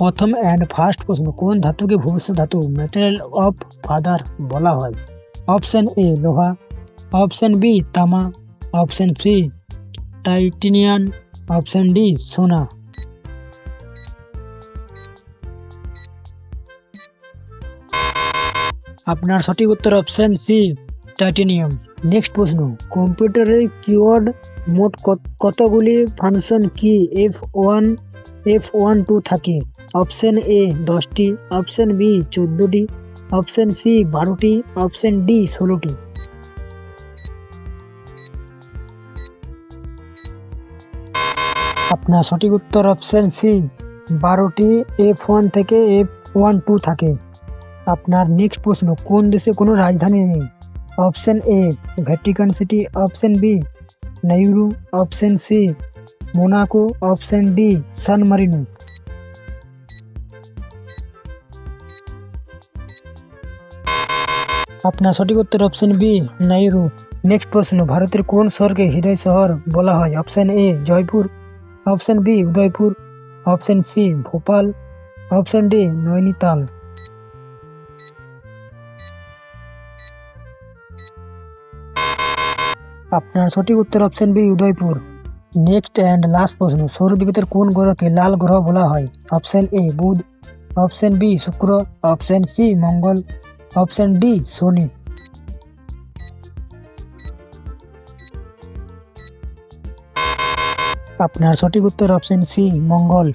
প্রথম and first প্রশ্ন, কোন ধাতুকে ভবিষ্যৎ ধাতু ম্যাটেরিয়াল অফ ফাদার বলা হয়? অপশন এ লোহা। অপশন বি তামা। Option C titanium option D সোনা। আপনার সঠিক উত্তর অপশন সি টাইটেনিয়াম নেক্সট প্রশ্ন কম্পিউটারের কিওয়ার্ড মোট কত- কতগুলি ফাংশন কি F one F one two থাকে? অপশন এ দশটি অপশন বি চোদ্দটি অপশন সি বারোটি অপশন ডি ষোলোটি আপনার সঠিক উত্তর অপশন সি বারোটি এফ ওয়ান থেকে এফ ওয়ান টু থাকে। আপনার নেক্সট প্রশ্ন, কোন দেশে কোনো রাজধানী নেই? Option A Vatican City option B Nauru option C Monaco option D San Marino আপনার সঠিক উত্তর অপশন বি নাইরু নেক্সট প্রশ্ন, ভারতের কোন শহরকে হৃদয় শহর বলা হয়? Option A Jaipur. Option B Udaipur. Option C Bhopal. Option D Nainital. আপনার সঠিক উত্তর option B Udaipur. Next and last প্রশ্ন সৌরজগতের কোন গ্রহকে লাল গ্রহ বলা হয়? অপশন এ বুধ। অপশন বি শুক্র। অপশন সি মঙ্গল। অপশন ডি সোনি। আপনার সঠিক উত্তর অপশন সি মঙ্গল।